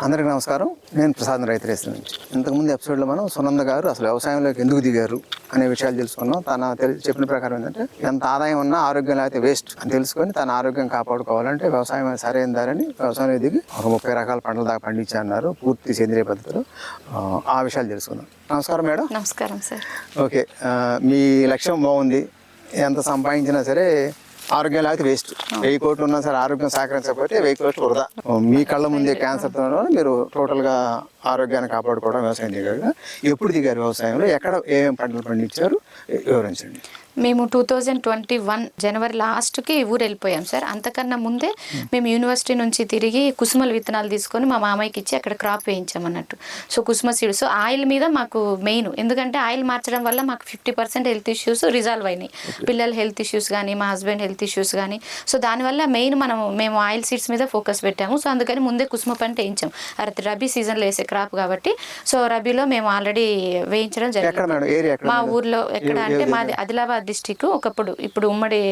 అందరికీ నమస్కారం. నేను ప్రసాద్ రైతు రేసు నుంచి ఇంతకుముందు ఎపిసోడ్లో మనం సునంద గారు అసలు వ్యవసాయంలోకి ఎందుకు దిగారు అనే విషయాలు తెలుసుకున్నాం. తన చెప్పిన ప్రకారం ఏంటంటే ఎంత ఆదాయం ఉన్నా ఆరోగ్యం లేకపోతే వేస్ట్ అని తెలుసుకొని తన ఆరోగ్యం కాపాడుకోవాలంటే వ్యవసాయం సరైన దారని వ్యవసాయంలో దిగి ఒక ముప్పై రకాల పంటల దాకా పండించి అన్నారు. పూర్తి సేంద్రియ పద్ధతిలో ఆ, విషయాలు తెలుసుకుందాం. నమస్కారం మేడం. నమస్కారం సార్. ఓకే మీ లక్ష్యం బాగుంది. ఎంత సంపాదించినా సరే ఆరోగ్యం లేకపోతే వేస్ట్ వెయ్యి కోట్లు ఉన్నా సరే ఆరోగ్యం సహకరించకపోతే వెయ్యి కోట్లు వృధా. మీ కళ్ళ ముందే క్యాన్సర్తో మీరు టోటల్గా ఆరోగ్యాన్ని కాపాడుకోవడం వ్యవసాయం దిగారు ఎప్పుడు దిగారు వ్యవసాయంలో? ఎక్కడ ఏమేమి పంటలు పండించారు? వివరించండి. మేము టూ థౌజండ్ ట్వంటీ వన్ జనవరి లాస్ట్కి ఊరు వెళ్ళిపోయాం సార్. అంతకన్నా ముందే మేము. యూనివర్సిటీ నుంచి తిరిగి కుసుమల విత్తనాలు తీసుకొని మా మామయ్యకి ఇచ్చి అక్కడ క్రాప్ వేయించాం అన్నట్టు. సో కుసుమ సీడ్ సో ఆయిల్ మీద మాకు మెయిన్. ఎందుకంటే ఆయిల్ మార్చడం వల్ల మాకు fifty percent health issues resolve అయినాయి. పిల్లల హెల్త్ ఇష్యూస్ కానీ మా హస్బెండ్ హెల్త్ ఇష్యూస్ కానీ. సో దానివల్ల మెయిన్ మనం మేము ఆయిల్ సీడ్స్ మీద ఫోకస్ పెట్టాము. సో అందుకని ముందే కుసుమ పంట వేయించాం. అరే రబీ సీజన్లో వేసే క్రాప్ కాబట్టి. సో రబీలో మేము ఆల్రెడీ వేయించడం జరిగింది. మా? ఊర్లో ఎక్కడ అంటే మాది ఆదిలాబాద్ డిస్టిక్ ఒకప్పుడు ఇప్పుడు ఉమ్మడి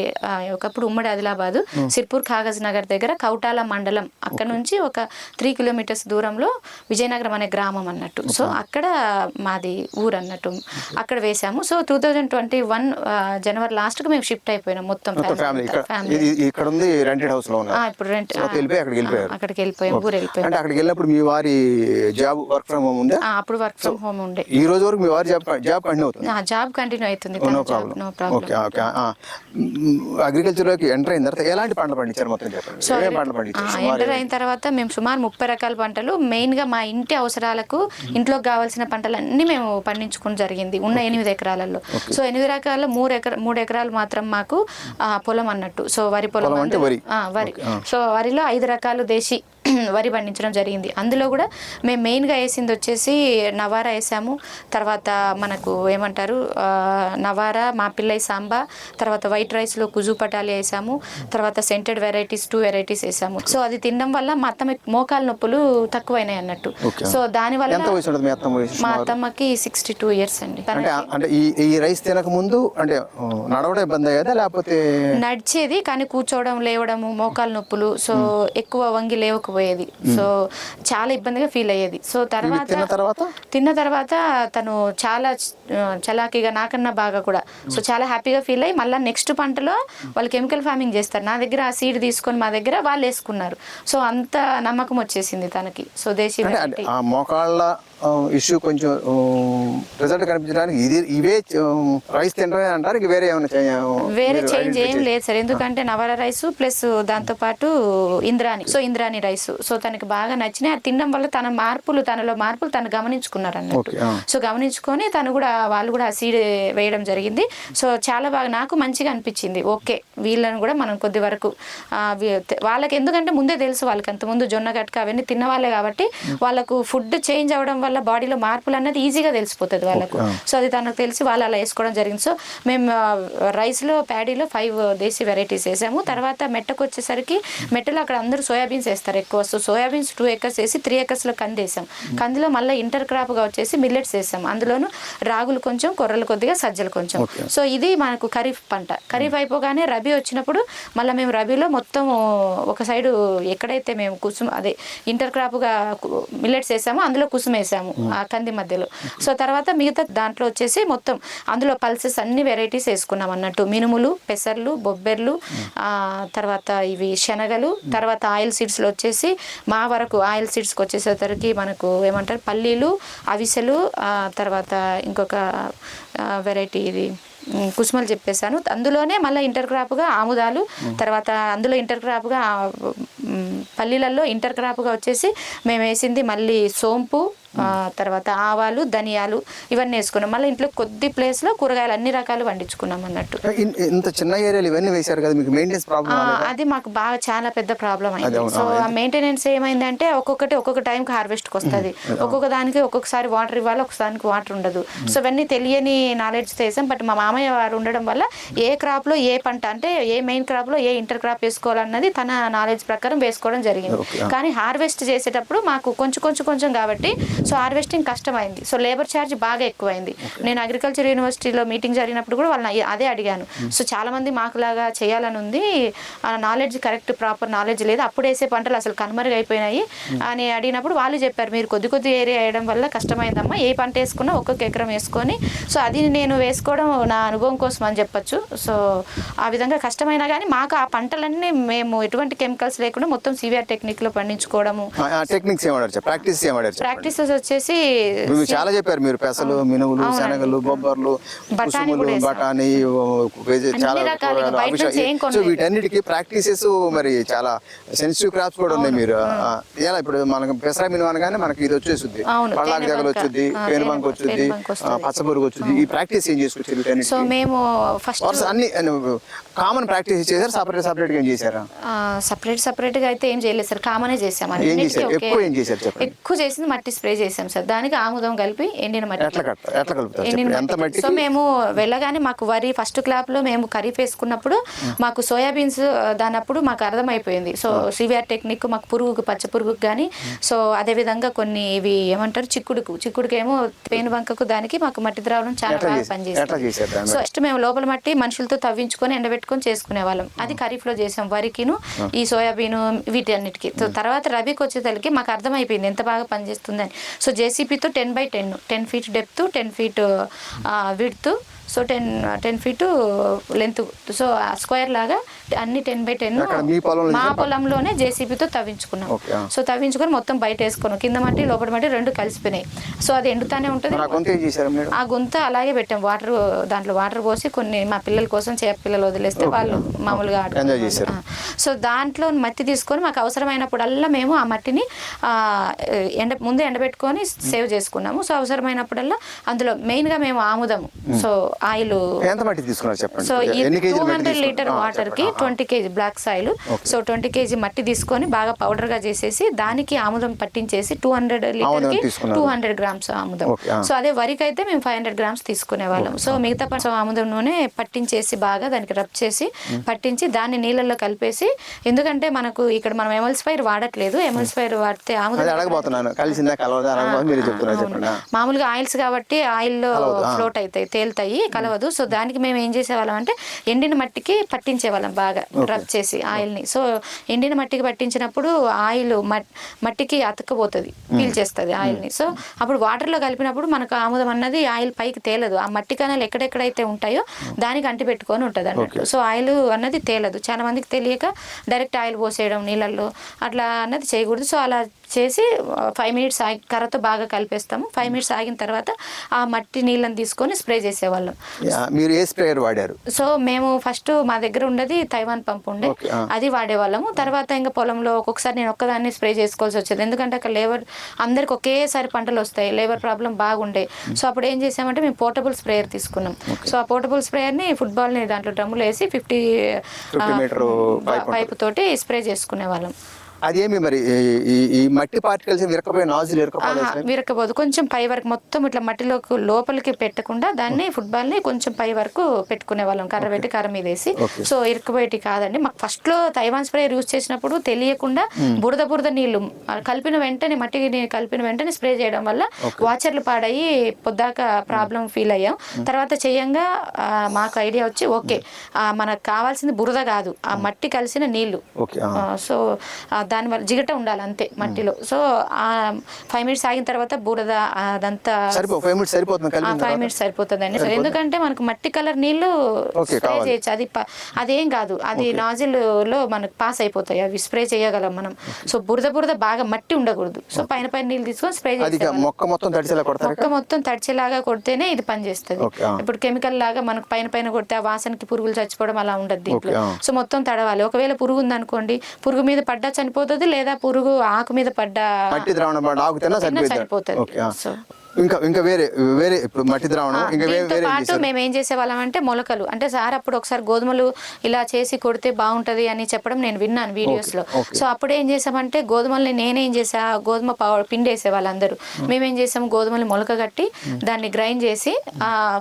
ఒకప్పుడు ఉమ్మడి ఆదిలాబాద్. సిర్పూర్ కాగజ్ నగర్ దగ్గర కౌటాల మండలం అక్కడ నుంచి ఒక త్రీ కిలోమీటర్స్ దూరంలో విజయనగరం అనే గ్రామం అన్నట్టు. సో అక్కడ మాది ఊరు అన్నట్టు అక్కడ వేసాము. So two thousand twenty one జనవరి లాస్ట్కు మేము షిఫ్ట్ అయిపోయినాం మొత్తం ఫ్యామిలీ ఇక్కడ ఉంది రెంటెడ్ హౌస్లో ఇప్పుడు రెంట్ అక్కడికి వెళ్ళిపోయాం ఊరు వెళ్ళిపోయాం. అక్కడికి వెళ్ళినప్పుడు మీ వారి జాబ్ వర్క్ ఫ్రమ్ హోమ్ ఆ, అప్పుడు వర్క్ ఫ్రమ్ హోమ్ ఉండే. ఈ రోజు వరకు మీ వారి జాబ్ జాబ్ కంటిన్యూ అవుతుంది? జాబ్ కంటిన్యూ అవుతుంది no problem no problem okay okay అగ్రికల్చర్లోకి enter అయిన తర్వాత ఎలాంటి పంటలు పండించారు మొత్తం చెప్పండి. ఏమేం పంటలు పండించారు? ఎంటర్ అయిన తర్వాత మేము సుమారు ముప్పై రకాల పంటలు మెయిన్గా మా ఇంటి అవసరాలకు ఇంట్లోకి కావాల్సిన పంటలన్నీ మేము పండించుకోవడం జరిగింది ఉన్న ఎనిమిది ఎకరాలలో. సో ఎనిమిది రకాల మూడు ఎకర మూడు ఎకరాలు మాత్రం మాకు పొలం అన్నట్టు. సో వరి పొలం అంటే వరి. ఆ, వరి. సో వరిలో ఐదు రకాలు దేశీ వరి పండించడం జరిగింది. అందులో కూడా మేము మెయిన్గా వేసింది వచ్చేసి నవారా వేసాము. తర్వాత మనకు ఏమంటారు నవారా మా పిల్లై సాంబా తర్వాత వైట్ రైస్లో కుజు పటాలి వేసాము. తర్వాత సెంటెడ్ వెరైటీస్ టూ వెరైటీస్ వేసాము. సో అది తినడం వల్ల మా అత్తమ్మ మోకాలు నొప్పులు తక్కువైనాయి అన్నట్టు. సో దానివల్ల మీ? అత్తమ్మకి సిక్స్టీ టూ ఇయర్స్ అండి. అంటే ఈ రైస్ తినక ముందు అంటే నడవడం ఇబ్బంది అయ్యేదా లేకపోతే నడిచేది కానీ కూర్చోవడం లేవడము మోకాలు నొప్పులు సో ఎక్కువ వంగి లేవకపోయేది సో చాలా ఇబ్బందిగా ఫీల్ అయ్యేది. సో తర్వాత తిన్న తర్వాత తను చాలా చలాకీగా నాకన్నా బాగా కూడా. సో చాలా హ్యాపీగా ఫీల్ అయ్యి మళ్ళీ నెక్స్ట్ పంటలో వాళ్ళు కెమికల్ ఫార్మింగ్ చేస్తారు. నా దగ్గర ఆ సీడ్ తీసుకొని మా దగ్గర వాళ్ళు వేసుకున్నారు. సో అంత నమ్మకం వచ్చేసింది తనకి. సో దేశీ మోకాళ్ళ ఇష్యూ కొంచెం రిజల్ట్ కనిపించడానికి ఇది ఇవే రైస్ తింటమే అంటారు వేరే ఏమైనా వేరే చేంజ్ ఏం లేదు సార్. ఎందుకంటే నవర రైస్ ప్లస్ దాంతో పాటు Indrani so Indrani rice. So తనకి బాగా నచ్చినాయి. అది తినడం వల్ల తన మార్పులు తనలో మార్పులు తను గమనించుకున్నారు అన్నట్టు. సో గమనించుకొని తను కూడా వాళ్ళు కూడా ఆ సీడ్ వేయడం జరిగింది. సో చాలా బాగా నాకు మంచిగా అనిపించింది. ఓకే వీళ్ళని కూడా మనం కొద్ది వరకు వాళ్ళకి ఎందుకంటే ముందే తెలుసు వాళ్ళకి. అంతకుముందు జొన్న గట్క అవన్నీ తిన్న వాళ్ళే కాబట్టి వాళ్ళకు ఫుడ్ చేంజ్ అవ్వడం వల్ల బాడీలో మార్పులు అన్నది ఈజీగా తెలిసిపోతుంది వాళ్ళకు. సో అది తనకు తెలిసి వాళ్ళు అలా వేసుకోవడం జరిగింది. సో మేము రైస్లో ప్యాడీలో ఫైవ్ దేశీ వెరైటీస్ వేసాము. తర్వాత మెట్టకు వచ్చేసరికి మెట్టలో అక్కడ అందరూ సోయాబీన్స్ వేస్తారు ఎక్కువ. సో సోయాబీన్స్ టూ ఎకర్స్ వేసి త్రీ ఎకర్స్లో కంది వేసాం. కందిలో మళ్ళీ ఇంటర్ క్రాప్గా వచ్చేసి మిల్లెట్స్ వేసాం. అందులోను రాగులు కొంచెం కొర్రలు కొద్దిగా సజ్జలు కొంచెం. సో ఇది మనకు ఖరీఫ్ పంట. ఖరీఫ్ అయిపోగానే రబీ వచ్చినప్పుడు మళ్ళీ మేము రబీలో మొత్తం ఒక సైడు ఎక్కడైతే మేము కుసుమ అదే ఇంటర్ క్రాప్గా మిల్లెట్స్ వేసామో అందులో కుసుమ వేసాము ఆ కంది మధ్యలో. సో తర్వాత మిగతా దాంట్లో వచ్చేసి మొత్తం అందులో పల్సెస్ అన్ని వెరైటీస్ వేసుకున్నాం అన్నట్టు. మినుములు పెసర్లు బొబ్బెర్లు తర్వాత ఇవి శనగలు తర్వాత ఆయిల్ సీడ్స్లో వచ్చేసి మా వరకు ఆయిల్ సీడ్స్కి వచ్చేసరికి మనకు ఏమంటారు? పల్లీలు అవిసెలు తర్వాత ఇంకొక వెరైటీ ఇది కుసుమలు చెప్పేశాను. అందులోనే మళ్ళీ ఇంటర్ క్రాప్గా ఆముదాలు తర్వాత అందులో ఇంటర్ క్రాప్గా పల్లీలలో ఇంటర్ క్రాప్గా వచ్చేసి మేము వేసింది మళ్ళీ సోంపు తర్వాత ఆవాలు ధనియాలు ఇవన్నీ వేసుకున్నాం. మళ్ళీ ఇంట్లో కొద్ది ప్లేస్లో కూరగాయలు అన్ని రకాలు పండించుకున్నాం అన్నట్టు. ఇంత చిన్న ఏరియాలు ఇవన్నీ వేశారు కదా మీకు మెయింటెనెన్స్ ప్రాబ్లం అది మాకు బాగా చాలా పెద్ద ప్రాబ్లం అయింది. సో ఆ మెయింటెనెన్స్ ఏమైందంటే ఒక్కొక్కటి ఒక్కొక్క టైంకి హార్వెస్ట్కి వస్తుంది. ఒక్కొక్క దానికి ఒక్కొక్కసారి వాటర్ ఇవ్వాలి దానికి వాటర్ ఉండదు. సో ఇవన్నీ తెలియని నాలెడ్జ్ చేసాం. బట్ మా మామయ్య వారు ఉండడం వల్ల ఏ క్రాప్లో ఏ పంట అంటే ఏ మెయిన్ క్రాప్లో ఏ ఇంటర్ క్రాప్ వేసుకోవాలన్నది తన నాలెడ్జ్ ప్రకారం వేసుకోవడం జరిగింది. కానీ హార్వెస్ట్ చేసేటప్పుడు మాకు కొంచెం కొంచెం కొంచెం కాబట్టి సో హార్వెస్టింగ్ కష్టమైంది. సో లేబర్ ఛార్జ్ బాగా ఎక్కువైంది. నేను అగ్రికల్చర్ యూనివర్సిటీలో మీటింగ్ జరిగినప్పుడు కూడా వాళ్ళని అదే అడిగాను. సో చాలా మంది మాకులాగా చేయాలని ఉంది నాలెడ్జ్ కరెక్ట్ ప్రాపర్ నాలెడ్జ్ లేదు. అప్పుడు వేసే పంటలు అసలు కనుమరుగైపోయినాయి. అని అడిగినప్పుడు వాళ్ళు చెప్పారు మీరు కొద్ది కొద్ది ఏరియా వేయడం వల్ల కష్టమైందమ్మా. ఏ పంట వేసుకున్నా ఒక్కొక్క ఎకరం వేసుకొని సో అది నేను వేసుకోవడం నా అనుభవం కోసం అని చెప్పొచ్చు. సో ఆ విధంగా కష్టమైనా కానీ మాకు ఆ పంటలన్నీ మేము ఎటువంటి కెమికల్స్ లేకుండా మొత్తం సివిఆర్ టెక్నిక్లో పండించుకోవడము. టెక్నిక్స్ ప్రాక్టీసెస్ వచ్చేసి చాలా చెప్పారు మీరు పెసలు మినుములు శనగలు బొబ్బర్లు కుసుములు. బఠానీ చాలా. వీటన్నిటికీ ప్రాక్టీసెస్ మరి చాలా సెన్సిటివ్ క్రాప్స్ కూడా ఉన్నాయి మీరు. ఎలా ఇప్పుడు మనకు పెసర మినుము అనగానే మనకి ఇది వచ్చేస్తుంది పళ్ళాకు తేనె తెగలు బంక. వచ్చుద్ది ఆ, పేను తేనె బంక్ బంక, వచ్చుద్ది తేనె బంక వస్తుంది. ఆ, పచ్చపురుగు వచ్చుద్ది ఈ ప్రాక్టీస్ ఏం చేసుకొచ్చారు సో మేము ఫస్ట్ అన్ని కామన్ ప్రాక్టీస్ చేశారు సపరేట్ సపరేట్గా ఏం చేశారా? సపరేట్ సపరేట్గా అయితే ఏం చేయలేదు సార్. కామనే చేసాం. ఎక్కువ ఏం చేశారు. ఎక్కువ చేసింది మట్టి స్ప్రే చేసాం సార్. దానికి ఆముదం కలిపి ఎండిన మట్టి సో మేము వెళ్ళగానే మాకు వరి ఫస్ట్ క్లాప్లో మేము ఖరీఫ్ వేసుకున్నప్పుడు మాకు సోయాబీన్స్ దాని అప్పుడు మాకు అర్థమైపోయింది. సో సివిఆర్ టెక్నిక్ మాకు పురుగుకు పచ్చ పురుగుకు కానీ సో అదే విధంగా కొన్ని ఇవి ఏమంటారు? చిక్కుడుకు. చిక్కుడుకు ఏమో పేను బంకకు దానికి మాకు మట్టి ద్రావణం చాలా బాగా? పనిచేస్తుంది? సో ఫస్ట్ మేము లోపల మట్టి మనుషులతో తవ్వించుకొని ఎండబెట్టుకొని చేసుకునే వాళ్ళం. అది ఖరీఫ్లో చేసాం వరికిను ఈ సోయాబీన్ వీటి అన్నిటికీ సో తర్వాత రబీకి వచ్చేసరికి మాకు అర్థమైపోయింది ఎంత బాగా పనిచేస్తుందని. So జేసీపీతో ten by ten ten feet depth ten feet width so ten ten feet length so square లాగా అన్ని టెన్ బై టెన్ మీ? పొలంలోనే జేసీబీతో తవ్వించుకున్నాం. సో తవ్వించుకొని మొత్తం బయట వేసుకున్నాం. కింద మట్టి లోపల మట్టి రెండు కలిసిపోయినాయి. సో అది ఎండుతానే ఉంటుంది. ఆ గుంత అలాగే పెట్టాం. వాటర్ దాంట్లో వాటర్ పోసి కొన్ని మా పిల్లల కోసం చేప పిల్లలు వదిలేస్తే వాళ్ళు మామూలుగా. సో దాంట్లో మట్టి తీసుకొని మాకు అవసరమైనప్పుడల్లా మేము ఆ మట్టిని ఎండ ముందే ఎండబెట్టుకొని సేవ్ చేసుకున్నాము. సో అవసరమైనప్పుడల్లా అందులో మెయిన్గా మేము ఆముదము. So oil so two hundred litre వాటర్కి. Twenty KG black soil. So twenty KG మట్టి తీసుకొని బాగా పౌడర్గా చేసేసి దానికి ఆముదం పట్టించేసి టూ హండ్రెడ్ లీటర్కి. టూ హండ్రెడ్ గ్రామ్స్ ఆముదం. సో అదే వరికి అయితే మేము ఫైవ్ హండ్రెడ్ గ్రామ్స్ తీసుకునే వాళ్ళం. సో మిగతా ఆముదం నూనె పట్టించేసి బాగా దానికి రబ్ చేసి పట్టించి దాన్ని నీళ్ళల్లో కలిపేసి ఎందుకంటే మనకు ఇక్కడ మనం ఎమల్స్ ఫైర్ వాడట్లేదు. ఎమల్స్ ఫైర్ వాడితే ఆముదం మీరు చెప్తున్నారు. చెప్పండి. మామూలుగా ఆయిల్స్ కాబట్టి ఆయిల్లో. ఫ్లోట్ అవుతాయి తేలుతాయి కలవదు. సో దానికి మేము ఏం చేసేవాళ్ళం అంటే ఎండిన మట్టికి పట్టించేవాళ్ళం బాగా రబ్ చేసి ఆయిల్ని సో ఎండిన మట్టికి పట్టించినప్పుడు ఆయిల్ మట్టికి అతకపోతుంది పీల్చేస్తుంది ఆయిల్ని సో అప్పుడు వాటర్లో కలిపినప్పుడు మనకు ఆముదం అన్నది ఆయిల్ పైకి తేలదు. ఆ మట్టి కణాలు ఎక్కడెక్కడైతే ఉంటాయో దానికి అంటి పెట్టుకొని ఉంటుంది అన్నట్టు సో ఆయిల్ అన్నది తేలదు. చాలా మందికి తెలియక డైరెక్ట్ ఆయిల్ పోసేయడం నీళ్ళల్లో అట్లా అన్నది చేయకూడదు. సో అలా చేసి ఫైవ్ మినిట్స్ ఆగి కర్రతో బాగా కలిపేస్తాము. ఫైవ్ మినిట్స్ ఆగిన తర్వాత ఆ మట్టి నీళ్ళని తీసుకొని స్ప్రే చేసేవాళ్ళం. మీరు ఏ స్ప్రేయర్ వాడారు? సో మేము ఫస్ట్ మా దగ్గర ఉండేది తైవాన్ పంప్ ఉండే. అది వాడేవాళ్ళము. తర్వాత ఇంకా పొలంలో ఒక్కొక్కసారి నేను ఒక్కదాన్ని స్ప్రే చేసుకోవాల్సి వచ్చేది. ఎందుకంటే అక్కడ లేబర్ అందరికి ఒకేసారి పంటలు వస్తాయి. లేబర్ ప్రాబ్లం బాగుండే. సో అప్పుడు ఏం చేసామంటే మేము పోర్టబుల్ స్ప్రేయర్ తీసుకున్నాం. సో ఆ పోర్టబుల్ స్ప్రేయర్ని ఫుట్బాల్ని దాంట్లో డ్రమ్ములు వేసి ఫిఫ్టీ 50 మీటర్ పైప్ ఉంటుంది. పైపు తోటి స్ప్రే చేసుకునే వాళ్ళం అదేమి మరి? ఈ- మట్టి పార్టికల్స్ విరకపోయి నాజులు విరకపోదు కొంచెం పై వరకు మొత్తం ఇట్లా మట్టిలోకి లోపలికి పెట్టకుండా దాన్ని ఫుట్బాల్ని కొంచెం పై వరకు పెట్టుకునే వాళ్ళం కర్ర పెట్టి కర్ర మీద వేసి. సో ఇరుక్కుపోయేటి కాదండి. మాకు ఫస్ట్లో తైవాన్ స్ప్రే యూజ్ చేసినప్పుడు తెలియకుండా బురద బురద నీళ్ళు కలిపిన వెంటనే మట్టిని కలిపిన వెంటనే స్ప్రే చేయడం వల్ల వాచర్లు పాడయి పొద్దాక ప్రాబ్లం ఫీల్ అయ్యాం. తర్వాత చేయంగా మాకు ఐడియా వచ్చి ఓకే మనకు కావాల్సింది బురద కాదు ఆ మట్టి కలిసిన నీళ్ళు సో దానివల్ల జిగట ఉండాలి అంతే మట్టిలో. సో ఆ ఫైవ్ మినిట్స్ ఆగిన తర్వాత బురద ఆ, అదంతా ఫైవ్ మినిట్స్ సరిపోతుంది సో ఎందుకంటే మనకు మట్టి కలర్ నీళ్ళు స్ప్రే. చేయొచ్చు. అది అదేం కాదు. అది నాజిల్లో మనకు పాస్ అయిపోతాయి. అవి స్ప్రే చేయగలం మనం. సో బురద బురద బాగా మట్టి ఉండకూడదు. సో పైన పైన నీళ్ళు తీసుకొని స్ప్రే చేసేవాళ్ళం. మొక్క మొత్తం మొక్క మొత్తం తడిచేలాగా కొడితేనే ఇది పనిచేస్తుంది. ఇప్పుడు కెమికల్ లాగా మనకు పైన పైన కొడితే ఆ వాసనకి పురుగులు చచ్చిపోవడం అలా ఉండదు దీంట్లో. సో మొత్తం తడవాలి. ఒకవేళ పురుగు ఉందనుకోండి పురుగు మీద పడ్డా చనిపోతుంది లేదా పురుగు ఆకు మీద పడ్డా మట్టి ద్రావణం ఆకుతేనా తిన్నా సరిపోతుంది. ఇంకా ఇంకా వేరే వేరే ఇప్పుడు మట్టి ద్రావణం ఇంకా వేరే దీంతో వేరే పాటు? మేము ఏం చేసేవాళ్ళం అంటే మొలకలు. అంటే సార్ అప్పుడు ఒకసారి గోధుమలు ఇలా చేసి కొడితే బాగుంటది అని చెప్పడం నేను విన్నాను వీడియోస్లో. సో అప్పుడు ఏం చేసామంటే గోధుమల్ని నేనేం చేసా గోధుమ పౌడర్ పిండి వేసే వాళ్ళందరూ మేమేం చేసాము గోధుమలు మొలక కట్టి దాన్ని గ్రైండ్ చేసి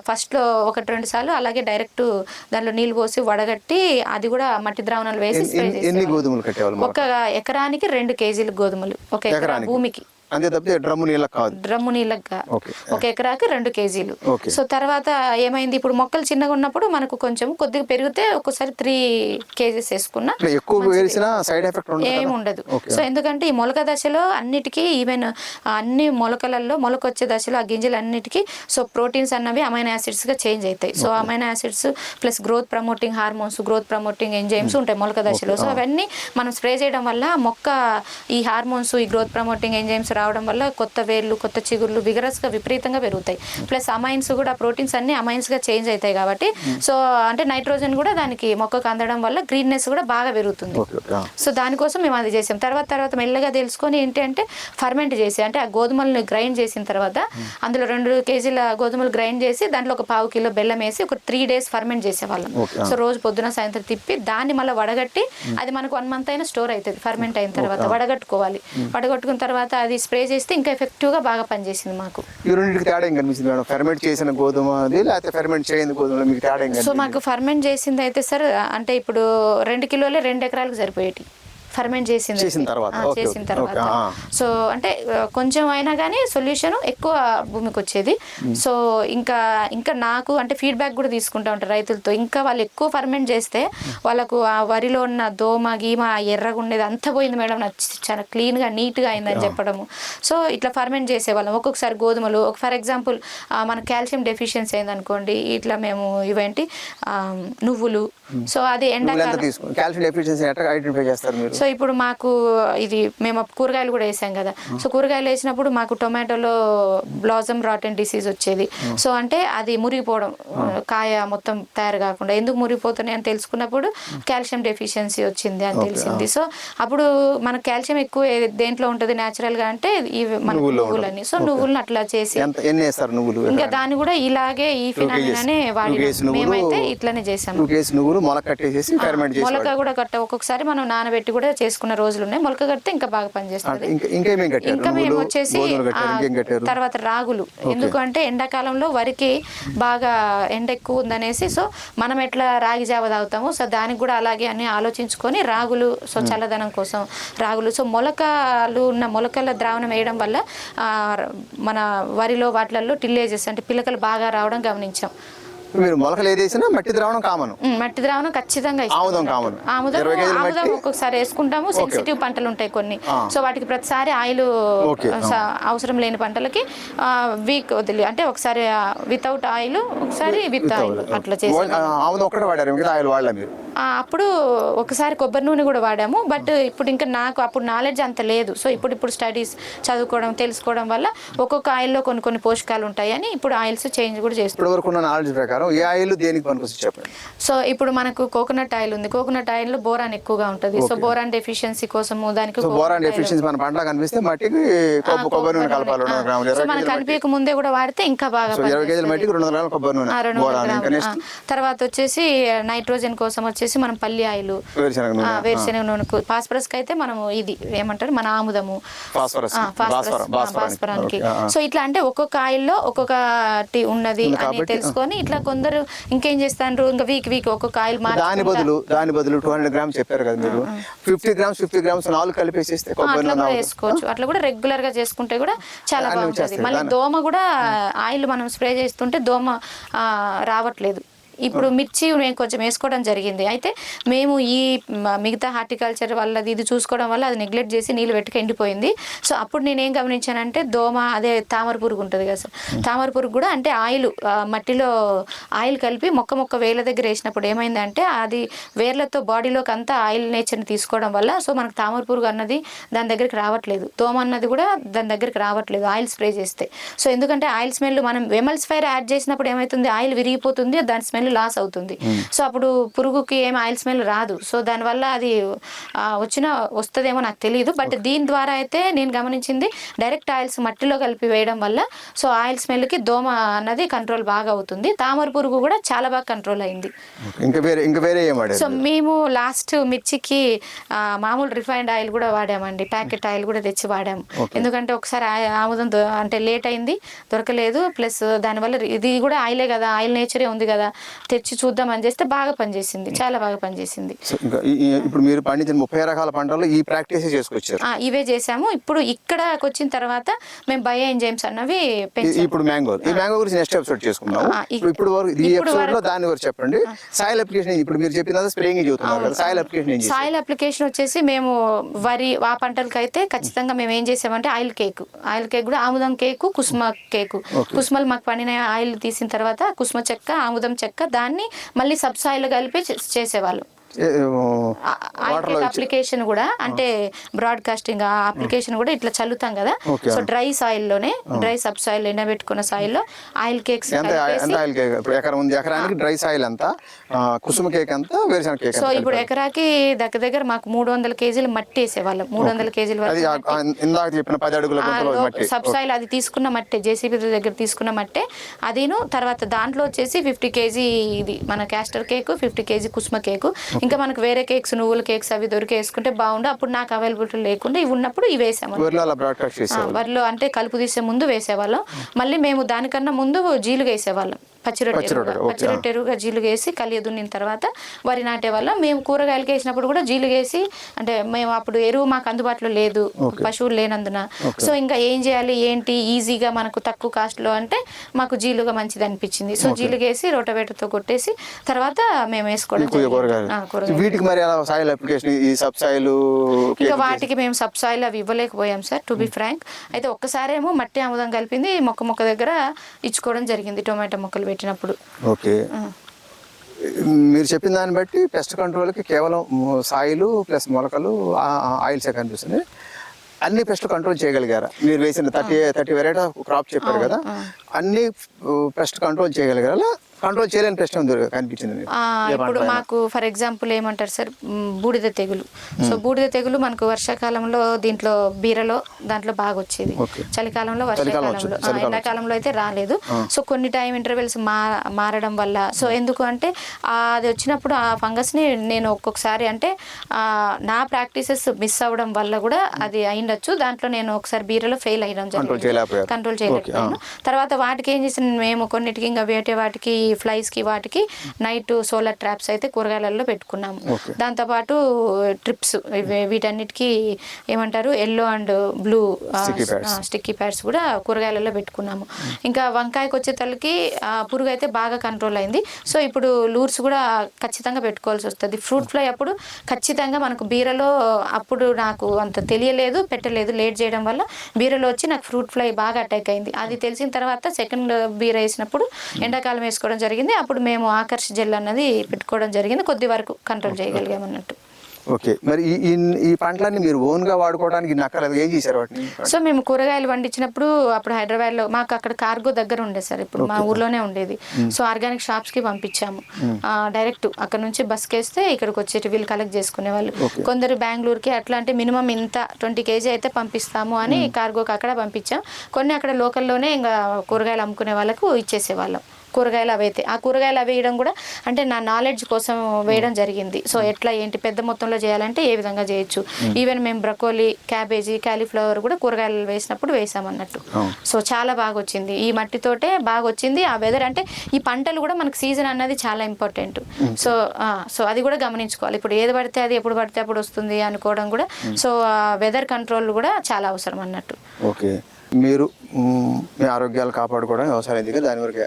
ఫస్ట్లో ఒకటి రెండు సార్లు అలాగే డైరెక్ట్ దాంట్లో నీళ్ళు పోసి వడగట్టి అది కూడా మట్టి ద్రావణాలు వేసి ఒక ఎకరానికి రెండు కేజీలు గోధుమలు ఒక ఎకరా? భూమికి. అంతే తప్పితే డ్రమ్ము నీళ్ళకి కాదు. డ్రమ్ము నీళ్ళగా ఓకే. ఒక ఎకరాకి రెండు కేజీలు. సో తర్వాత ఏమైంది? ఇప్పుడు మొక్కలు చిన్నగా ఉన్నప్పుడు మనకు కొంచెం కొద్దిగా పెరిగితే ఒక్కోసారి త్రీ కేజీస్ వేసుకున్నా ఎక్కువ వేసిన సైడ్ ఎఫెక్ట్ ఉండదు ఏమి? ఉండదు. సో ఎందుకంటే ఈ మొలక దశలో అన్నిటికీ ఈవెన్ అన్ని మొలకలలో మొలక వచ్చే దశలో ఆ గింజలు అన్నిటికీ సో ప్రోటీన్స్ అన్నవి అమైనో యాసిడ్స్గా చేంజ్ అవుతాయి. So amino acids plus growth promoting hormones growth promoting enzymes ఉంటాయి మొలక దశలో. సో అవన్నీ మనం స్ప్రే చేయడం వల్ల మొక్క ఈ హార్మోన్స్ ఈ గ్రోత్ ప్రమోటింగ్ ఎంజైమ్స్ రావడం వల్ల కొత్త వేర్లు కొత్త చిగుర్లు vigorous గా విపరీతంగా పెరుగుతాయి. ప్లస్ అమైన్స్ కూడా ప్రోటీన్స్ అన్ని అమైన్స్గా చేంజ్ అవుతాయి కాబట్టి సో అంటే నైట్రోజన్ కూడా దానికి మొక్కకు అందడం వల్ల గ్రీన్నెస్ కూడా బాగా పెరుగుతుంది. సో దానికోసం మేము అది చేసాం. తర్వాత తర్వాత మెల్లగా తెలుసుకొని ఏంటి అంటే ఫర్మెంట్ చేసి అంటే ఆ గోధుమలను గ్రైండ్ చేసిన తర్వాత అందులో రెండు కేజీల గోధుమలు గ్రైండ్ చేసి దాంట్లో ఒక పావు కిలో బెల్లం వేసి ఒక త్రీ డేస్ ఫర్మెంట్ చేసేవాళ్ళం. సో రోజు పొద్దున సాయంత్రం తిప్పి దాన్ని మళ్ళీ వడగట్టి అది మనకు వన్ మంత్ అయినా స్టోర్ అవుతుంది. ఫర్మెంట్ అయిన తర్వాత వడగట్టుకోవాలి. వడగట్టుకున్న తర్వాత అది స్ప్రే చేస్తే ఇంకా ఎఫెక్టివ్గా బాగా పనిచేసింది మాకు. ఈ రెండింటికి తేడా ఏం కనిపించింది మేడం? ఫెర్మెంట్ చేసిన గోధుమ లేకపోతే ఫెర్మెంట్ చేయని గోధుమలో మీకు తేడా సో మాకు ఫర్మెంట్ చేసింది అయితే సార్ అంటే ఇప్పుడు రెండు కిలోలే రెండు ఎకరాలకు సరిపోయేటి ఫర్మెంట్ చేసింది. చేసిన. తర్వాత. చేసిన తర్వాత. సో అంటే కొంచెం అయినా కానీ సొల్యూషన్ ఎక్కువ భూమికి వచ్చేది సో ఇంకా ఇంకా నాకు అంటే ఫీడ్బ్యాక్ కూడా తీసుకుంటా ఉంటారు రైతులతో. ఇంకా వాళ్ళు ఎక్కువ ఫర్మెంట్ చేస్తే వాళ్ళకు ఆ వరిలో ఉన్న దోమ గీమ ఎర్రగా ఉండేది అంతా పోయింది మేడం. నాకు చాలా క్లీన్గా నీట్గా అయిందని చెప్పడము. సో ఇట్లా ఫర్మెంట్ చేసేవాళ్ళం. ఒక్కొక్కసారి గోధుమలు ఒక ఫర్ ఎగ్జాంపుల్ మన కాల్షియం డెఫిషియన్సీ అయిందనుకోండి ఇట్లా మేము ఇవేంటి నువ్వులు. సో అది ఎండాకాలం సో ఇప్పుడు మాకు ఇది మేము కూరగాయలు కూడా వేసాం కదా. సో కూరగాయలు వేసినప్పుడు మాకు టొమాటోలో బ్లాజమ్ రాటన్ డిసీజ్ వచ్చేది. సో అంటే అది మురిగిపోవడం కాయ మొత్తం తయారు కాకుండా ఎందుకు మురిగిపోతున్నాయి అని తెలుసుకున్నప్పుడు కాల్షియం డెఫిషియన్సీ వచ్చింది అని తెలిసింది. సో అప్పుడు మనకు కాల్షియం ఎక్కువ దేంట్లో ఉంటుంది? natural గా అంటే ఇవి మన నువ్వులని సో నువ్వులను అట్లా చేసి నువ్వులు? ఇంకా దాన్ని కూడా ఇలాగే ఈ ఫినామినానే వాడి మేమైతే ఇట్లనే నువ్వులు చేసి మొలక కూడా కట్ట ఒక్కొక్కసారి మనం నానబెట్టి కూడా చేసుకున్న రోజులు ఉన్నాయి మొలక కడితే ఇంకా బాగా పనిచేస్తుంది. ఇంకా మేము వచ్చేసి తర్వాత రాగులు. ఎందుకంటే ఎండాకాలంలో వరికి బాగా ఎండ ఎక్కువ ఉందనేసి సో మనం ఎట్లా రాగి జావ తాగుతామో సో దానికి కూడా అలాగే అని ఆలోచించుకొని రాగులు సో చల్లదనం కోసం రాగులు. సో మొలకలు ఉన్న మొలకల ద్రావణం వేయడం వల్ల మన వరిలో వాటిలలో టిల్లేజెస్ అంటే పిల్లకలు బాగా రావడం గమనించాం. మీరు మొలకలు ఏది వేసినా మట్టి ద్రావణం కామన్. మట్టి ద్రావణం ఖచ్చితంగా. ఆముదం కామన్. ఆముదం ఆముదం ఒక్కొక్కసారి వేసుకుంటాము. సెన్సిటివ్ పంటలు ఉంటాయి కొన్ని. సో వాటికి ప్రతిసారి ఆయిల్. అవసరం లేని పంటలకి వీక్ వదిలి అంటే ఒకసారి వితౌట్ ఆయిల్ ఒకసారి విత్ ఆయిల్ అట్లా చేసి ఆముదం ఒక్కటే వాడారు. ఆయిల్ వాడలే మీరు. అప్పుడు ఒకసారి కొబ్బరి నూనె కూడా వాడాము. బట్ ఇప్పుడు ఇంకా నాకు అప్పుడు నాలెడ్జ్ అంత లేదు. సో ఇప్పుడు ఇప్పుడు స్టడీస్ చదువుకోవడం తెలుసుకోవడం వల్ల ఒక్కొక్క ఆయిల్లో కొన్ని కొన్ని పోషకాలు ఉంటాయి అని ఇప్పుడు ఆయిల్స్ చేంజ్ కూడా చేస్తున్నాం ఇప్పటి వరకు ఉన్న నాలెడ్జ్ ప్రకారం ఏ ఆయిల్ దేనికి పనికొచ్చి చెప్పండి? సో ఇప్పుడు మనకు కోకోనట్ ఆయిల్ ఉంది. కోకోనట్ ఆయిల్లో బోరాన్ ఎక్కువగా ఉంటుంది. సో బోరాన్ డెఫిషియన్సీ కోసము దానికి so coconut boron oil- deficiency మన పంటలో కనిపిస్తే మట్టికి కొబ్బరి కొబ్బరి నూనె కలపాలి. రెండు వందల గ్రాములు సో ఇరవై మనకు కనిపించక ముందే కూడా వాడితే ఇంకా బాగా సో ఇరవై కేజీల పనిచేస్తుంది. మట్టికి రెండు వందల కొబ్బరి నూనె తర్వాత వచ్చేసి నైట్రోజన్ కోసం వచ్చేసి మనం పల్లి ఆయిల్ వేరుశనగ నూనె. ఫాస్ఫరస్కి అయితే మనము ఇది ఏమంటారు? మన ఆముదము. భాస్వరానికి. సో ఇట్లా అంటే ఒక్కొక్క ఆయిల్లో ఒక్కొక్కటి ఉన్నది అని తెలుసుకొని ఇట్లా కొందరు ఇంకేం చేస్తారు ఇంకా వీక్ వీక్ ఒక్కొక్క ఆయిల్ దాని బదులు దాని బదులు టూ హండ్రెడ్ గ్రామ్స్ చెప్పారు కదా మీరు. ఫిఫ్టీ గ్రామ్స్ ఫిఫ్టీ గ్రామ్స్ నాలుగు కలిపేసేస్తే అట్లా కూడా అవుతుంది. వేసుకోవచ్చు. అట్లా కూడా రెగ్యులర్గా చేసుకుంటే కూడా చాలా బాగుంటుంది. మళ్ళీ దోమ కూడా ఆయిల్ మనం స్ప్రే చేస్తుంటే దోమ రావట్లేదు. ఇప్పుడు మిర్చి నేను కొంచెం వేసుకోవడం జరిగింది. అయితే మేము ఈ మిగతా హార్టికల్చర్ వల్ల ఇది చూసుకోవడం వల్ల అది నెగ్లెక్ట్ చేసి నీళ్ళు పెట్టుకు ఎండిపోయింది. సో అప్పుడు నేనేం గమనించానంటే దోమ అదే తామర పురుగు ఉంటుంది కదా సార్. తామర పురుగు కూడా అంటే ఆయిల్ మట్టిలో ఆయిల్ కలిపి మొక్క మొక్క వేల దగ్గర వేసినప్పుడు ఏమైందంటే అది వేర్లతో బాడీలోకి అంతా ఆయిల్ నేచర్ని తీసుకోవడం వల్ల సో మనకు తామర పురుగు అన్నది దాని దగ్గరికి రావట్లేదు. దోమ అన్నది కూడా దాని దగ్గరికి రావట్లేదు. ఆయిల్ స్ప్రే చేస్తే. సో ఎందుకంటే ఆయిల్ స్మెల్ మనం వెమల్స్ ఫైర్ యాడ్ చేసినప్పుడు ఏమవుతుంది ఆయిల్ విరిగిపోతుంది దాని స్మెల్ లాస్ అవుతుంది. సో అప్పుడు పురుగుకి ఏం ఆయిల్ స్మెల్ రాదు. సో దానివల్ల అది వచ్చిన వస్తుందేమో నాకు తెలియదు బట్ దీని ద్వారా అయితే నేను గమనించింది డైరెక్ట్ ఆయిల్స్ మట్టిలో కలిపి వేయడం వల్ల సో ఆయిల్ స్మెల్కి దోమ అన్నది కంట్రోల్ బాగా అవుతుంది. తామర పురుగు కూడా చాలా బాగా కంట్రోల్ అయింది. ఇంకా వేరే ఇంకా వేరే ఏం వాడారు? సో మేము లాస్ట్ మిర్చికి మామూలు రిఫైన్డ్ ఆయిల్ కూడా వాడామండి. ప్యాకెట్ ఆయిల్ కూడా తెచ్చి వాడాము. ఎందుకంటే ఒకసారి ఆముదం అంటే లేట్ అయింది దొరకలేదు. ప్లస్ దానివల్ల ఇది కూడా ఆయిలే కదా ఆయిల్ నేచరే ఉంది కదా. తెచ్చి చూద్దాం అని చేస్తే బాగా పనిచేసింది చాలా బాగా పనిచేసింది. ఇప్పుడు మీరు పండించిన ముప్పై రకాల పంటల్లో ఈ ప్రాక్టీస్ చేసుకొచ్చారు. ఇవే చేసాము ఇప్పుడు ఇక్కడకి వచ్చిన తర్వాత మేము బయో ఎంజైమ్స్ అన్నవి ఇప్పుడు మ్యాంగో ఈ మ్యాంగో గురించి నెక్స్ట్ ఎపిసోడ్ చేసుకుందాం ఇప్పుడు ఈ ఎపిసోడ్లో దాని గురించి చెప్పండి. సాయిల్ అప్లికేషన్ ఇప్పుడు మీరు చెప్పిన spraying soil application soil application వచ్చేసి మేము వరి ఆ పంటలకి అయితే ఖచ్చితంగా మేము ఏం చేసామంటే ఆయిల్ కేక్. ఆయిల్ కేక్ కూడా ఆముదం కేకు కుసుమ కేకు. కుసుమలు మాకు పండిన ఆయిల్ తీసిన తర్వాత కుసుమ చెక్క ఆముదం చెక్క దాన్ని మళ్ళీ సబ్సాయిల్ కలిపి చేసేవాళ్ళు. అప్లికేషన్ కూడా అంటే బ్రాడ్కాస్టింగ్ ఆ అప్లికేషన్ కూడా ఇట్లా చల్లుతాం కదా. సో డ్రై సాయిల్లోనే డ్రై సబ్ సాయిల్ ఎండబెట్టుకున్న సాయిల్లో ఆయిల్ కేక్స్ ఎంత ఎంత ఆయిల్ కేక్ ఇప్పుడు ఎకరం ఉంది ఎకరానికి డ్రై సాయిల్ ఆ, కుసుమ కేక్ ఎంత వేరుశనగ కేక్ సో ఇప్పుడు? ఎకరాకి దగ్గర దగ్గర మాకు మూడు వందల కేజీలు మట్టి వేసేవాళ్ళం. మూడు వందల కేజీల ఇందాక చెప్పిన పది అడుగుల సబ్ సాయిల్ అది తీసుకున్న మట్టే జేసీబీ దగ్గర తీసుకున్న మట్టే. అదిను తర్వాత దాంట్లో వచ్చేసి ఫిఫ్టీ కేజీ ఇది మన క్యాస్టర్ కేక్ ఫిఫ్టీ కేజీ కుస్మ కేక్ ఇంకా మనకు వేరే కేక్స్ నువ్వుల కేక్స్ అవి దొరికి వేసుకుంటే బాగుండు. అప్పుడు నాకు అవైలబిలిటీ లేకుండా ఇవి ఉన్నప్పుడు ఇవి వేసాము వరిలో అంటే కలుపు తీసే ముందు వేసేవాళ్ళం. మళ్ళీ మేము దానికన్నా ముందు జీలుగా వేసేవాళ్ళం. పచ్చిరొట్టె పచ్చిరొట్టె, ఎరువుగా. ఓకే. పచ్చిరొట్టె ఎరువుగా జీలుగా వేసి కలియ దున్నిన తర్వాత వరి నాటే వాళ్ళం మేము కూరగాయలకి వేసినప్పుడు కూడా జీలుగా వేసి అంటే మేము అప్పుడు ఎరువు మాకు అందుబాటులో లేదు పశువులు లేనందున. సో ఇంకా ఏం చేయాలి ఏంటి ఈజీగా మనకు తక్కువ కాస్ట్లో అంటే మాకు జీలుగా మంచిది అనిపించింది. సో జీలుగా వేసి రోటవేటర్తో కొట్టేసి తర్వాత మేము వేసుకోవడం వీటికి మరి సాయిల్ అప్లికేషన్ ఈ సబ్ సాయిల్ ఇంకా వాటికి మేము సబ్సాయిల్ అవి ఇవ్వలేకపోయాం సార్ టు బి ఫ్రాంక్ అయితే ఒక్కసారేమో మట్టి ఆముదం కలిపింది మొక్క మొక్క దగ్గర ఇచ్చుకోవడం జరిగింది టొమాటో మొక్కలు పెట్టినప్పుడు. ఓకే. మీరు చెప్పిన దాన్ని బట్టి పెస్ట్ కంట్రోల్కి కేవలం సాయిలు ప్లస్ మొలకలు ఆయిల్సే కనిపిస్తుంది అన్ని పెస్ట్ కంట్రోల్ చేయగలిగారా? మీరు వేసిన థర్టీ థర్టీ వెరైటీ క్రాప్ చెప్పారు కదా. అన్ని పెస్ట్ కంట్రోల్ చేయగలిగారా? కంట్రోల్ చేయలేని కనిపించింది ఏ ఇప్పుడు? మాకు ఫర్ ఎగ్జాంపుల్ ఏమంటారు సార్ బూడిద తెగులు. సో బూడిద తెగులు మనకు వర్షాకాలంలో దీంట్లో బీరలో దాంట్లో బాగా వచ్చేది. చలికాలంలో చలికాలం వర్షాకాలంలో. ఎండాకాలంలో అయితే రాలేదు. సో కొన్ని టైం ఇంటర్వెల్స్ మా మారడం వల్ల. సో ఎందుకు అంటే ఆ, అది వచ్చినప్పుడు ఆ ఫంగస్ని నేను ఒక్కొక్కసారి అంటే ఆ, నా ప్రాక్టీసెస్ మిస్ అవ్వడం వల్ల కూడా అది అయిండొచ్చు. దాంట్లో నేను ఒకసారి బీరలో ఫెయిల్ అయ్యడం. కంట్రోల్ చేయలేకపోయాను. తర్వాత వాటికి ఏం చేసిన మేము కొన్నిటికి ఇంకా వేటే వాటికి ఫ్లైస్కి వాటికి నైట్ సోలార్ ట్రాప్స్ అయితే కూరగాయలలో పెట్టుకున్నాము. దాంతోపాటు ట్రిప్స్ వీటన్నిటికీ ఏమంటారు yellow and blue. Sticky pads కూడా కూరగాయలలో పెట్టుకున్నాము. ఇంకా వంకాయకి వచ్చే తలకి పురుగు అయితే బాగా కంట్రోల్ అయింది. సో ఇప్పుడు లూర్స్ కూడా ఖచ్చితంగా పెట్టుకోవాల్సి వస్తుంది. ఫ్రూట్ ఫ్లై అప్పుడు ఖచ్చితంగా మనకు బీరలో అప్పుడు నాకు అంత తెలియలేదు పెట్టలేదు. లేట్ చేయడం వల్ల బీరలో వచ్చి నాకు ఫ్రూట్ ఫ్లై బాగా అటాక్ అయింది. అది తెలిసిన తర్వాత సెకండ్ బీర వేసినప్పుడు ఎండాకాలం వేసుకోవడం జరిగింది. అప్పుడు మేము ఆకర్ష జెల్ అన్నది పెట్టుకోవడం జరిగింది. కొద్ది వరకు కంట్రోల్ చేయగలిగాం అన్నట్టు ఓకే. మరి ఈ ఈ- పంటలన్నీ మీరు ఓన్గా వాడుకోవడానికి నక్కలేదు ఏం చేశారు వాటిని? సో మేము కూరగాయలు పండించినప్పుడు అప్పుడు హైదరాబాద్లో మాకు అక్కడ కార్గో దగ్గర ఉండే సార్. ఇప్పుడు మా ఊర్లోనే ఉండేది. సో ఆర్గానిక్ షాప్స్కి పంపించాము డైరెక్ట్ అక్కడ నుంచి బస్ వేస్తే ఇక్కడికి వచ్చేటి వీళ్ళు కలెక్ట్ చేసుకునే వాళ్ళు కొందరు బెంగళూరుకి అట్లా అంటే మినిమం ఇంత ట్వంటీ కేజీ అయితే పంపిస్తాము అని కార్గోకి అక్కడ పంపించాం. కొన్ని అక్కడ లోకల్లోనే ఇంకా కూరగాయలు అమ్ముకునే వాళ్ళకు ఇచ్చేసేవాళ్ళం. కూరగాయలు అవి అయితే ఆ కూరగాయలు అవి వేయడం కూడా అంటే నా నాలెడ్జ్ కోసం వేయడం జరిగింది. సో ఎట్లా ఏంటి పెద్ద మొత్తంలో చేయాలంటే ఏ విధంగా చేయొచ్చు? ఈవెన్ మేము బ్రకోలీ క్యాబేజీ కాలీఫ్లవర్ కూడా కూరగాయలు వేసినప్పుడు వేసామన్నట్టు. సో చాలా బాగా వచ్చింది. ఈ మట్టితోటే బాగా వచ్చింది. ఆ వెదర్ అంటే ఈ పంటలు కూడా మనకు సీజన్ అన్నది చాలా ఇంపార్టెంట్ సో సో అది కూడా గమనించుకోవాలి. ఇప్పుడు ఏది పడితే అది ఎప్పుడు పడితే అప్పుడు వస్తుంది అనుకోవడం కూడా సో వెదర్ కంట్రోల్ కూడా చాలా అవసరం అన్నట్టు. ఓకే. మీరు మ్, ఆరోగ్యాలు కాపాడుకోవడం వ్యవసాయం దిగా దాని వరకు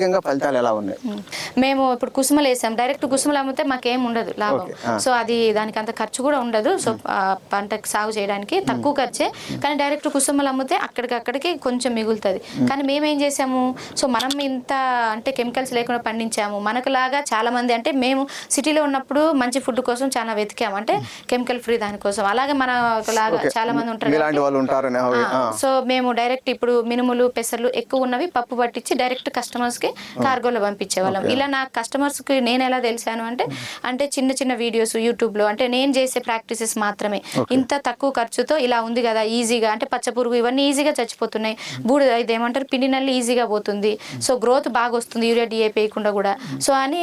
ఆర్థికంగా ఫలితాలు ఎలా ఉన్నాయి? మేము ఇప్పుడు కుసుమలు వేసాం. డైరెక్ట్ కుసుమలు అమ్మితే మాకేం ఉండదు లాభం. సో అది దానికి అంత ఖర్చు కూడా ఉండదు. సో ఆ, పంటకి సాగు చేయడానికి తక్కువ ఖర్చే. కానీ డైరెక్ట్ కుసుమలు అమ్మితే అక్కడికక్కడికి కొంచెం మిగులుతుంది. కానీ మేమేం చేసాము? సో మనం ఇంత అంటే కెమికల్స్ లేకుండా పండించాము. మనకు లాగా చాలా మంది అంటే మేము సిటీలో ఉన్నప్పుడు మంచి ఫుడ్ కోసం చాలా వెతికాము అంటే కెమికల్ ఫ్రీ దానికోసం అలాగే మన లాగా. చాలా మంది ఉంటారు వాళ్ళు. సో మేము డైరెక్ట్ ఇప్పుడు మినుములు పెసర్లు ఎక్కువ ఉన్నవి పప్పు పట్టించి డైరెక్ట్ కస్టమర్స్కి కార్గోలో పంపించేవాళ్ళం. ఇలా నా కస్టమర్స్కి నేను ఎలా తెలిసాను అంటే అంటే చిన్న చిన్న వీడియోస్ యూట్యూబ్లో అంటే నేను చేసే ప్రాక్టీసెస్ మాత్రమే. ఇంత తక్కువ ఖర్చుతో ఇలా ఉంది కదా ఈజీగా అంటే పచ్చ పురుగు ఇవన్నీ ఈజీగా చచ్చిపోతున్నాయి. బూడి ఇది ఏమంటారు పిండి నల్లి ఈజీగా పోతుంది. సో గ్రోత్ బాగా వస్తుంది యూరియా డిఏ వేయకుండా కూడా. సో అని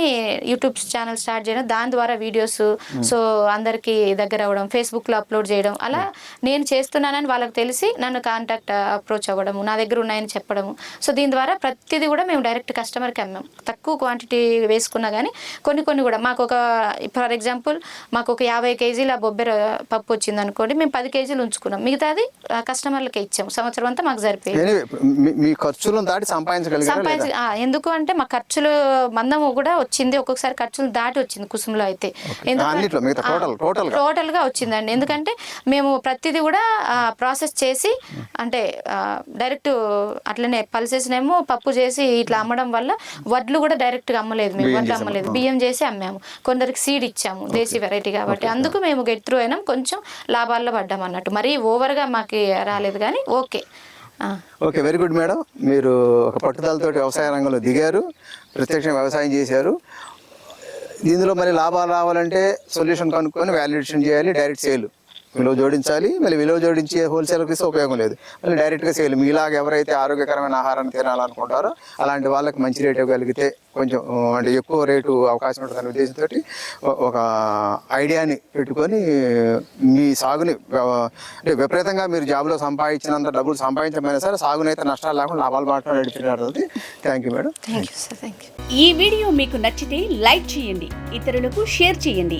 యూట్యూబ్ ఛానల్ స్టార్ట్ చేయడం దాని ద్వారా వీడియోస్ సో అందరికి దగ్గర అవ్వడం ఫేస్బుక్లో అప్లోడ్ చేయడం అలా నేను చేస్తున్నానని వాళ్ళకి తెలిసి నన్ను కాంటాక్ట్ అప్రోచ్ అవ్వడము నా దగ్గర ఉన్నాయని చెప్పడము. సో దీని ద్వారా ప్రతిదీ కూడా మేము డైరెక్ట్ కస్టమర్కి అమ్మాం. తక్కువ క్వాంటిటీ ఫిఫ్టీ వేసుకున్నా కానీ కొన్ని కొన్ని కూడా మాకు ఒక ఫర్ ఎగ్జాంపుల్ మాకు ఒక యాభై కేజీల బొబ్బెర పప్పు వచ్చింది అనుకోండి మేము పది కేజీలు ఉంచుకున్నాం. మిగతాది కస్టమర్లకే ఇచ్చాము సంవత్సరం అంతా మాకు సరిపోయింది. మీ- ఖర్చులను దాటి? సంపాదించి ఎందుకు అంటే మా ఖర్చులు మందము కూడా వచ్చింది. ఒక్కొక్కసారి ఖర్చులు దాటి వచ్చింది కుసుంలో అయితే. టోటల్గా వచ్చిందండి. ఎందుకంటే మేము ప్రతిదీ కూడా ప్రాసెస్ చేసి అంటే డైరెక్ట్ అట్లనే పల్సేసినేమో పప్పు చేసి ఇట్లా అమ్మడం వల్ల వడ్లు కూడా డైరెక్ట్ గా అమ్మలేదు మేము వడ్లు అమ్మలేదు. బియ్యం చేసి అమ్మాము. కొందరికి సీడ్ ఇచ్చాము దేశీ వెరైటీ కాబట్టి. అందుకు మేము గెట్ త్రూ అయినాం. కొంచెం లాభాల్లో పడ్డాం అన్నట్టు. మరీ ఓవర్గా మాకు రాలేదు కానీ okay. Okay very good madam మీరు ఒక పట్టుదలతో వ్యవసాయ రంగంలో దిగారు ప్రత్యక్షంగా వ్యవసాయం చేశారు. ఇందులో మరి లాభాలు రావాలంటే సొల్యూషన్ కనుక్కొని వాల్యుయేషన్ చేయాలి డైరెక్ట్ సేల్ విలువ జోడించాలి మళ్ళీ విలువ జోడించి హోల్సేల్కి ఇస్తే ఉపయోగం లేదు. మళ్ళీ డైరెక్ట్గా సేల్ మీలాగా ఎవరైతే ఆరోగ్యకరమైన ఆహారాన్ని తినాలనుకుంటారో అలాంటి వాళ్ళకి మంచి రేటు ఇవ్వగలిగితే కొంచెం అంటే ఎక్కువ రేటు అవకాశం ఉంటుందనే ఉద్దేశంతో ఒక ఐడియాని పెట్టుకొని మీ సాగుని అంటే విపరీతంగా మీరు జాబ్లో సంపాదించినంత డబ్బులు సంపాదించమైనా సరే సాగునైతే నష్టాలు లేకుండా లాభాలు మాత్రం నడిపినట్టు thank you madam thank you thank you ఈ వీడియో మీకు నచ్చితే లైక్ చేయండి ఇతరులకు షేర్ చేయండి.